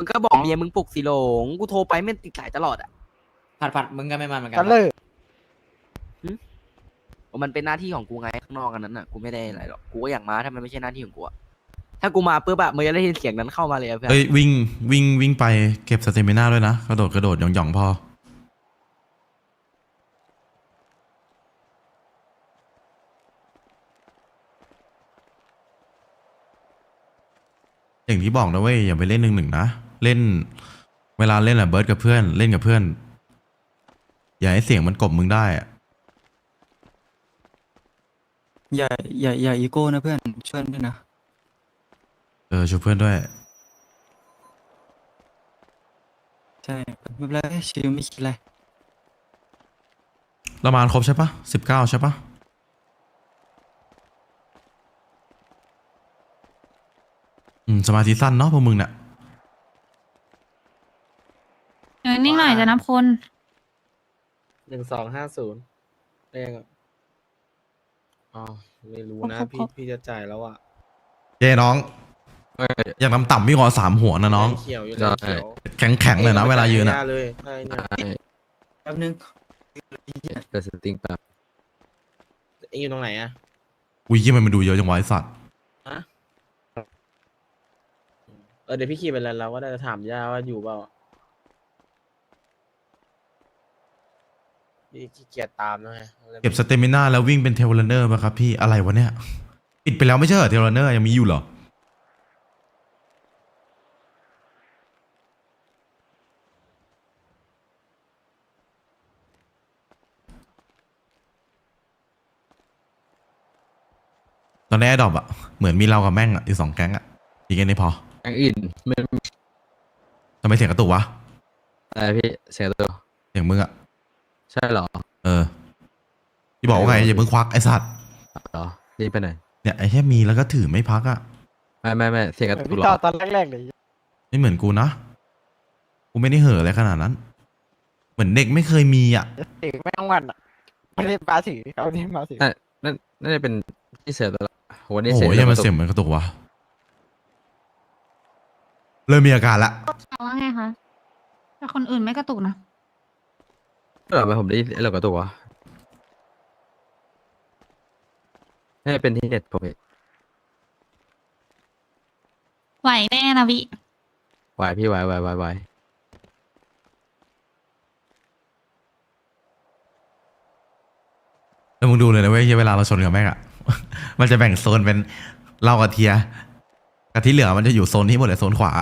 มึงก็บอกเมียมึงปลุกสิหลง กูโทรไปไม่ติดสายตลอดอะผัดผัดมึงก็ไม่มาเหมือนกักันเลยมันเป็นหน้าที่ของกูไงข้างนอกกันนั้นอะ กูไม่ได้อะไรหรอก กูก็อยากมาถ้ามันไม่ใช่หน้าที่ของกูอะถ้ากูมาปุ๊บอะมึงจะได้ยินเสียงนั้นเข้ามาเลยอะเพื่อนเอ้ยวิ่งวิ่งวิ่งไปเก็บสเตมิน่าด้วยนะกระโดดกระโดดหย่องหย่องๆพอ อย่างที่บอกนะเว้ยอย่าไปเล่นหนึ่งหนึ่งนะ เล่น เวลาเล่นอะเบิร์ดกับเพื่อนเล่นกับเพื่อน อย่าให้เสียงมันกลบมึงได้อะอย่าอย่าอย่าอีโก้นะเพื่อนช่วยด้วยนะ เออช่วยเพื่อนด้วย ใช่ไม่เป็นไรชิวไม่คิดอะไรประมาณครบใช่ปะสิบเก้าใช่ปะอืมสมาธิสั้นเนาะพวกมึงเนี่ย เออนิ่งหน่อยจะนับคน หนึ่งสองห้าศูนย์เลขอะอ๋อไม่รู้นะครบครบพี่พี่จะจ่ายแล้วอะเจ้น้องอย่างน้ำต่ำพี่ขอสามหัวนะน้อง เขียวอยู่ได้เลยเขียวแข็งแข็งๆเลยนะ เวลายืนอะไม่ได้เลยใช่เนี่ยแป๊บนึงเกิดสติงแบบเอ็งอยู่ตรงไหนอะอุ้ยยี่มันมาดูเยอะจังวะไอสัตว์ เออเดี๋ยวพี่ขี่ไปแล้วเราก็ได้จะถามย่าว่าอยู่เปล่า พี่ขี้เกียจตามนะฮะเก็บสเตมิน่าแล้ววิ่งเป็นเทเลเนอร์ป่ะครับพี่อะไรวะเนี่ยปิดไปแล้วไม่ใช่เหรอเทเลเนอร์ยังมีอยู่เหรอตอนนี้แอดดอปอะเหมือนมีเรากับแม่งอะอยู่สองแก๊งอะอีกแก๊งนี้พอแองอินไม่ทำไมเสียงกระตุกวะอะไรพี่เสียงตัวเสียงมึงอะ ใช่เหรอเออที่บอกว่าไงอย่าเพิ่งควักไอสัตว์เหรอนี่ไปไหนเนี่ยไอแค่มีแล้วก็ถือไม่พักอะไม่ไม่ไม่เสียงกระเหมือนตุกพี่เหรต่ออตอนแรกๆเลยไม่เหมือนกูนะ กูไม่ได้เห่ออะไรขนาดนั้น เหมือนเด็กไม่เคยมีอะ เอกไม่ต้องวันอะไม่ได้ปาถือเขาไม่ได้มาถือน่านั่นน่าจะเป็นที่เสียตัวละวันนี้โอ้โหเสียงยังมากระตุกเสียงเหมือนกระตุกวะ เริ่มมีอาการละ ว่าไงคะแต่คนอื่นไม่กระตุกนะ เหรอไม่ผมได้ยินเรากระตุกวะน่าจะเป็นที่เน็ตผมเองไหวแน่นะวิ ไหวพี่ไหวไหวไหวไหวแล้วมึงดูเลยนะเว้ยเวลาเราชนกับแม่งอะมันจะแบ่งโซนเป็นเรากับเทียกับที่เหลือมันจะอยู่โซนที่หมดเลยโซนขวา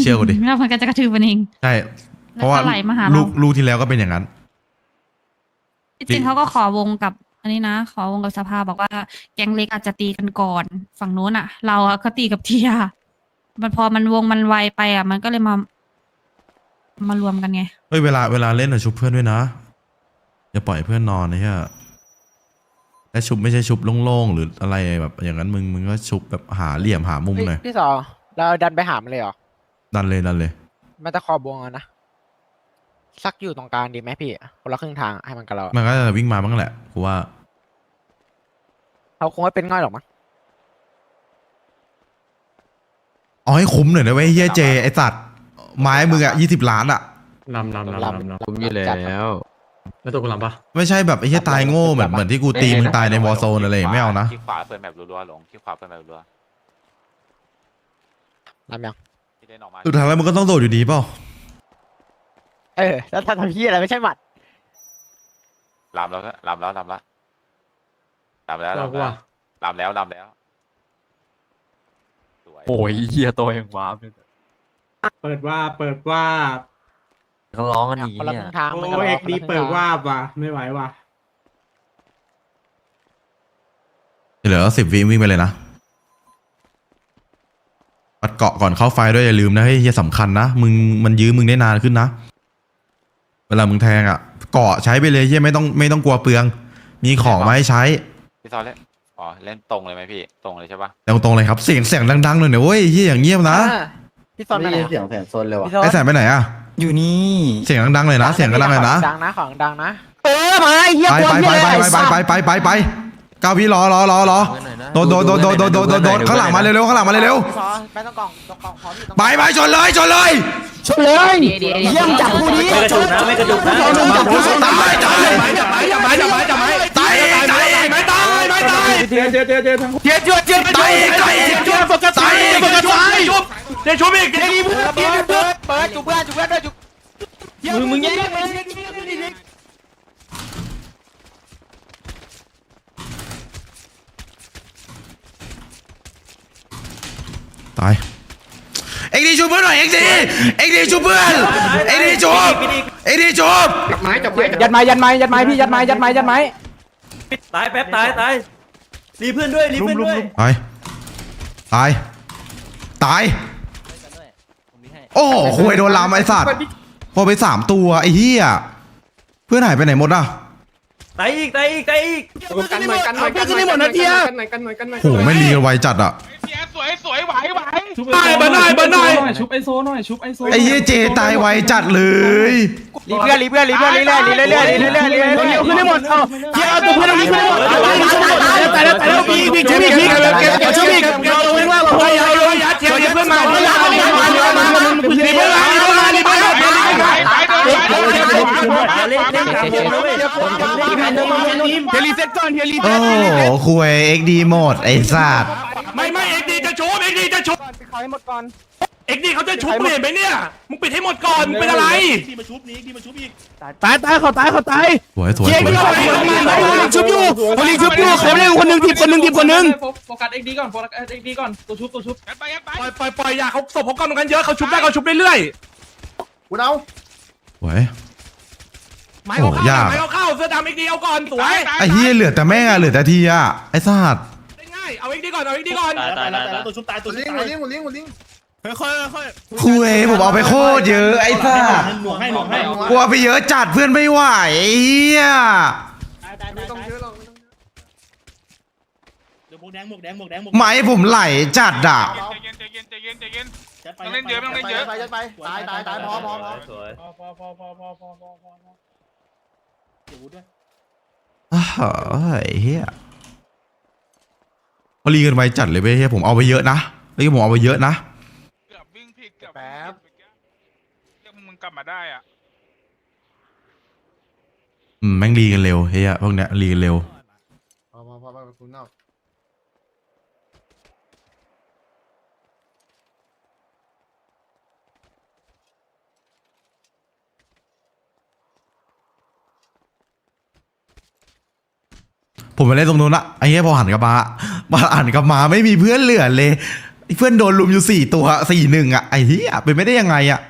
เชื่อกูดิแล้วมันก็จะกระทืบมันเอง ใช่ เพราะว่าแล้วก็ไหลมาหาลูเรากลูกที่แล้วก็เป็นอย่างนั้น จริงๆเขาก็ขอวงกับ อันนี้นะ ขอวงกับสภาบอกว่าแก๊งเล็กอาจจะตีกันก่อน ฝั่งนู้นอะ เราอะก็ตีกับเทียมันพอมันวงมันไวไปอะ มันก็เลยมามารวมกันไง เฮ้ยเวลาเวลาเล่นอะชุบเพื่อนด้วยนะอย่าปล่อยเพื่อนนอนนะเฮียและชุบไม่ใช่ชุบโล่งๆหรืออะไรแบบอย่างนั้นมึงมึงก็ชุบแบบหาเหลี่ยมหามุมหน่อยพี่สอเราดันไปหามนเลยเหรอดันเลยดันเลย มันจะคอบวงอะนะ สักอยู่ตรงกลางดีไหมพี่คนละครึ่งทางให้มันกับเราอะมันก็จะวิ่งมาบ้างแหละกูว่าเขาคงไม่เป็นง่อยหรอกมั้งเอาให้คุ้มหน่อยนะเว้ยเฮียเจไอสัตว์ไม้มึงอะยี่สิบล้านอะลำลำลำลำลำผมอยู่แล้วแล้วตัวกูลำปะไม่ใช่แบบไอ้เฮียตายโง่เหมือนเหมือนที่กูตีมึงตายในวอร์โซนอะไรอย่างเงี้ยไม่เอานะคลิกขวาเปิดแมปรัวๆหลงคลิกขวาเปิดแมปรัวลำยังๆที่เล่นออกมาสุดท้ายแล้วมึงก็ต้องโดดอยู่ดีเปล่า เออ แล้วทำพี่อะไรไม่ใช่หมัดลำแล้วก็ลำแล้วลำแล้วลำแล้วตัวลำกูแล้วอะลำแล้วลำแล้วสวยโอ้ยเฮียตัวยังว้าบเลยเปิดว่าเปิดว่าเขาร้องกันอย่างคนละเงี้คยรึ่งทางโอมันกับเราเอกคนดีละครึ่งเปิดทางว่าว่ะไม่ไหวว่ะเหลือสิบวิวิ่งไปเลยนะปัดเกาะก่อนเข้าไฟด้วยอย่าลืมนะเฮ้ยเฮียสำคัญนะ มึงมันยื้อมึงได้นานขึ้นนะ เวลามึงแทงอะเกาะใช้ไปเลยเฮียไม่ต้องไม่ต้องกลัวเปลือง มีของมาให้ใช้พี่ซอเล่นอ๋อเล่นตรงเลยไหมพี่ตรงเลยใช่ปะตรงๆเลยครับเสียงเสียงดังๆหน่อยเนี่ยเว้ยเฮียอย่างเงียบนะอ่าพี่ซอนไปไหนเสียงแสนโซนเลยว่ะพี่ซอนไอแสนไปไหนอะอยู่นี่เสียงดังๆเลยนะเสียงดังๆเลยนะ ดังนะของดังนะเออมาไอ้เหี้ยไปกลัวไปพี่ไปเลยไปไปไปไปไปไปก้าวพี่รอรอรอรอโดนโดนโดนโดนโดนโดนโดนโดนข้างหลังมาเร็วๆข้างหลังมาเร็วไปต้องกล่องต้องกล่องพร้อมอยู่ๆไปไปชนเลยชนเลยเยี่ยมจับผู้นี้ไม่ กระจุกนะไม่กระจุกนะตายตายจับไม้จับไม้จับไม้จับไม้ตายตายไม่ตายไม่ตายเจเจเจเจทั้งเจี๊ยบเจี๊ยบเจี๊ยบตายตายเจี๊ยบโฟกัสตายโฟกัสตายเดี๋ยวชุบอีกเปิดเปิดเปิดจุกเพื่อนจุกเพื่อนด้วยจุกมึงมึงยังตายเอ็กดีชูเพื่อนหน่อยเอ็กดีเอ็กดีชูเพื่อนเอ็กดีชู เอ็กดีชูไม้จับไม้ยัดไม้ยัดไม้ยัดไม้พี่ยัดไม้ยัดไม้ยัดไม้ตายแป๊บตายตายรีเพื่อนด้วยรีเพื่อนด้วยตายตายตายโอ้โหคุยโดนลามไอ้สัตว์พอไปสามตัวไอ้เหี้ยเพื่อนหายไปไหนหมดอะตายอีกตายอีกตายอีกกันหน่อยกันหน่อยกันหน่อยกันหน่อยกันหน่อยกันหน่อยกันหน่อยโหไม่รีกันไวจัดอะส วยสวยไหวไหวได้บาได้บนได้ ชุบไอโซหน่อย ชุบไอโซไอ้เหี้ยเจตายไวจัดเลยรีเพื่อรีเพื่อรีเพื่อรีเรื่อยรีเรื่อยรีเรื่อยรีเพื่อยรีเพื่อยรีเพื่อยขึ้นได้หพื่อาเกียร์เอาตัวเพื่อนตรงนี้ขึ้นได้พื่ตายแล้วตายแล้วตายแล้วมีมีชุบอีกมีเพื่ชุบอีกเราเว้นว่าเราพยายามเรายัดเชียร์เพื่อนมาเรายัดรีเพื่อนมารีเพื่อนมารีเพื่อนมาเฮลิเซ็ตก่อนเฮลิเซ็ตโอ้คุยเอ็กดีหมดไอ้สัตว์ไม่ไม่เอ็กดี ชุบเอ็กดีจะชุบขอให้หมดก่อน เอ็กดีเขาจะชุบเปลี่ยนไปเนี่ยมึงปิดให้หมดก่อนมึงเป็นอะไรตายตายเขาตายเขาตายสวยสวยเกียร์สวยไม่ต้องเขาลิงชุบอยู่เขาลิงชุบอยู่เขาเล่นคนหนึ่งทีคนหนึ่งทีคนหนึ่งโฟกัสเอ็กดีก่อนโฟกัสเอ็กดีก่อนตัวชุบตัวชุบไปยัดไปปล่อยปล่อยปล่อยอย่าเขาศพเขากำลังกันเยอะเขาชุบได้เขาชุบเรื่อยสวยๆไม้เขาเข้าโอ้ยากไม้เขาเข้าเสื้อดำเอ็กดีเอาก่อนสวยไอ้เหี้ยเหลือแต่แม่งอะเหลือแต่ทีอะไอ้สัตว์ ได้ง่ายเอาเอ็กดีก่อนเอาเอ็กดีก่อนตายตายตายตัวชุบตายตัวชุบตายคุยผมเอาไปโคตรเยอะไอ้สัตว์หน่วงให้หน่วงให้กลัวไปเยอะจัดเพื่อนไม่ไหวไอ้เหี้ยไม่ต้องเยอะหรอกเดี๋ยวหมวกแดงหมวกแดงหมวกแดงหมวกไม้ผมไหลจัดอะใจเย็นใจเย็นใจเย็นใจเย็นต้องเล่นเยอะต้องเล่นเยอะตายตายตายพอพอพอสวยพอพอพอพอพอพอพอพอเดี๋ยวด้วยอ้าวไอ้เหี้ย เขารีกันไวจัดเลยเว้ยเหี้ยผมเอาไปเยอะนะเฮ้ยผมเอาไปเยอะนะ เกือบวิ่งผิดเกือบแป๊บเรียกมึงกลับมาได้อะอืมแม่งรีกันเร็วเฮียพวกเนี้ยรีกันเร็ว พอพอพอพอคุณนอกผมไปเล่นตรงนู้นละไอ้เหี้ยพอหันกลับมา มาอ่านกับมาไม่มีเพื่อนเหลือเลย เพื่อนโดนลุมอยู่สี่ตัวสี่หนึ่งอะไอ้เหี้ยเป็นไม่ได้ยังไงอะ